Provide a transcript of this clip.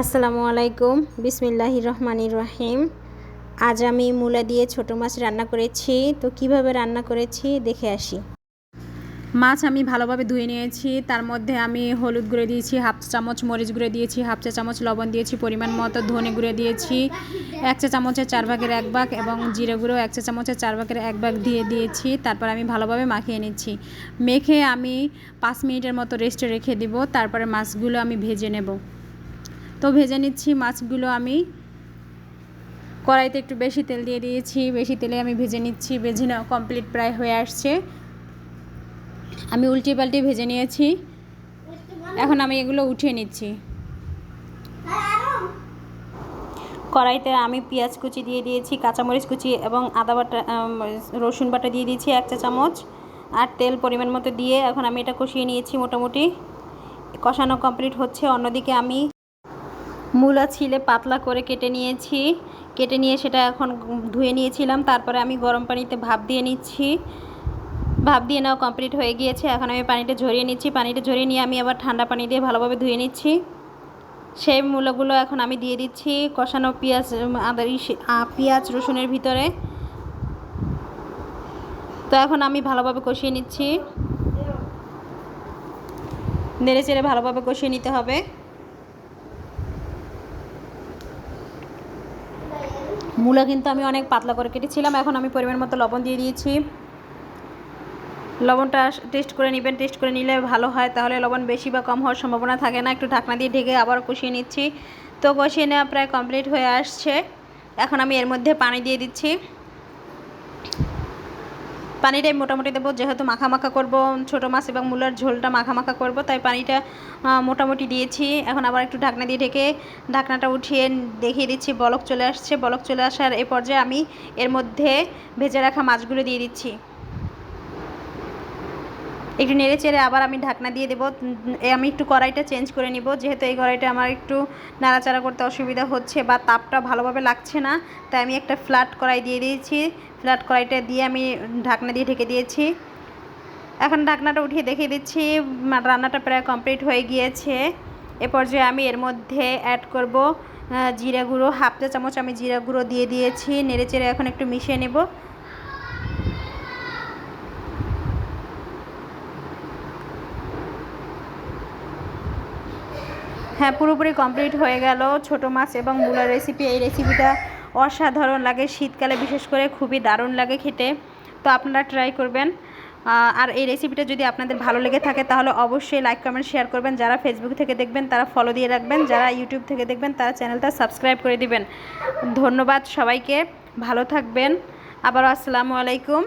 আসসালামু আলাইকুম। বিসমিল্লাহির রহমানির রহিম। আজ আমি মূলা দিয়ে ছোট মাছ রান্না করেছি। তো কীভাবে রান্না করেছি দেখে আসি। মাছ আমি ভালোভাবে ধুয়ে নিয়েছি। তার মধ্যে আমি হলুদ গুঁড়ো দিয়েছি, হাফ চা চামচ মরিচ গুঁড়ো দিয়েছি, হাফ চা চামচ লবণ দিয়েছি, পরিমাণ মতো ধনে গুঁড়ো দিয়েছি, এক চা চামচের চার ভাগের এক ভাগ এবং জিরে গুঁড়ো এক চা চামচের চার ভাগের এক ভাগ দিয়ে দিয়েছি। তারপর আমি ভালোভাবে মাখিয়ে নিচ্ছি। মেখে আমি পাঁচ মিনিটের মতো রেস্টে রেখে দিব। তারপরে মাছগুলো আমি ভেজে নেব। তো ভেজে নিচ্ছি মাছগুলো আমি। কড়াইতে একটু বেশি তেল দিয়ে দিয়েছি, বেশি তেলে আমি ভেজে নিচ্ছি, ভেজে নেওয়া কমপ্লিট প্রায় হয়ে আসছে। আমি উল্টে পাল্টে ভেজে নিয়েছি। এখন আমি এগুলো উঠিয়ে নিচ্ছি। কড়াইতে আমি পেঁয়াজ কুচি দিয়ে দিয়েছি, কাঁচামরিচ কুচি এবং আদা বাটা রসুন বাটা দিয়ে দিয়েছি এক চা চামচ। আর তেল পরিমাণ মতো দিয়ে এখন আমি এটা কষিয়ে নিয়েছি মোটামুটি। কষানো কমপ্লিট হচ্ছে। অন্যদিকে আমি মূলা ছিলে পাতলা করে কেটে নিয়েছি। কেটে নিয়ে সেটা এখন ধুয়ে নিয়েছিলাম। তারপরে আমি গরম পানিতে ভাপ দিয়ে নিচ্ছি। ভাপ দিয়ে নেওয়া কমপ্লিট হয়ে গিয়েছে। এখন আমি পানিটা ঝরিয়ে নিচ্ছি। পানিটা ঝরিয়ে নিয়ে আমি আবার ঠান্ডা পানি দিয়ে ভালোভাবে ধুয়ে নিচ্ছি। সেই মূলাগুলো এখন আমি দিয়ে দিচ্ছি কষানো পেঁয়াজ উম, আদা ইস- আ, পেঁয়াজ রসুনের ভিতরে। তো এখন আমি ভালোভাবে কষিয়ে নিচ্ছি। নেড়ে চেড়ে ভালোভাবে কষিয়ে নিতে হবে। মূলা কিন্তু আমি অনেক পাতলা করে কেটেছিলাম। এখন আমি পরিমাণ মতো লবণ দিয়ে দিয়েছি। লবণটা টেস্ট করে নেবেন, টেস্ট করে নিলে ভালো হয়। তাহলে লবণ বেশি বা কম হওয়ার সম্ভাবনা থাকে না। একটু ঢাকনা দিয়ে ঢেকে আবার কষিয়ে নিচ্ছি। তো কষিয়ে নেওয়া প্রায় কমপ্লিট হয়ে আসছে। এখন আমি এর মধ্যে পানি দিয়ে দিচ্ছি। পানিটাই মোটামুটি দেবো, যেহেতু মাখা মাখা করব, ছোটো মাছ এবং মূলার ঝোলটা মাখা মাখা করব, তাই পানিটা মোটামুটি দিয়েছি। এখন আবার একটু ঢাকনা দিয়ে ঢেকে ঢাকনাটা উঠিয়ে দেখিয়ে দিচ্ছি, বলক চলে আসছে। বলক চলে আসার এ পর্যায়ে আমি এর মধ্যে ভেজে রাখা মাছগুলো দিয়ে দিচ্ছি। একটু নেড়ে চেড়ে আবার আমি ঢাকনা দিয়ে দেবো। আমি একটু কড়াইটা চেঞ্জ করে নিব। যেহেতু এই কড়াইটা আমার একটু নাড়াচাড়া করতে অসুবিধা হচ্ছে বা তাপটা ভালোভাবে লাগছে না, তাই আমি একটা ফ্ল্যাট কড়াই দিয়ে দিয়েছি। ফ্ল্যাট কড়াইটা দিয়ে আমি ঢাকনা দিয়ে ঢেকে দিয়েছি। এখন ঢাকনাটা উঠিয়ে দেখিয়ে দিচ্ছি। রান্নাটা প্রায় কমপ্লিট হয়ে গিয়েছে। এ পর্যায়ে আমি এর মধ্যে অ্যাড করব জিরা গুঁড়ো। হাফ চা চামচ আমি জিরা গুঁড়ো দিয়ে দিয়েছি। নেড়ে চেড়ে এখন একটু মিশিয়ে নেব। হ্যাঁ পুরোপুরি কমপ্লিট হয়ে গেল ছোট মাছ এবং মূলার রেসিপি এই রেসিপিটা অসাধারণ লাগে শীতকালে, বিশেষ করে খুবই দারুণ লাগে খেতে। তো আপনারা ট্রাই করবেন। আর এই রেসিপিটা যদি আপনাদের ভালো লেগে থাকে, তাহলে অবশ্যই লাইক কমেন্ট শেয়ার করবেন। যারা ফেসবুক থেকে দেখবেন, তারা ফলো দিয়ে রাখবেন। যারা ইউটিউব থেকে দেখবেন, তারা চ্যানেলটা সাবস্ক্রাইব করে দিবেন। ধন্যবাদ সবাইকে। ভালো থাকবেন। আবার আসসালামু আলাইকুম।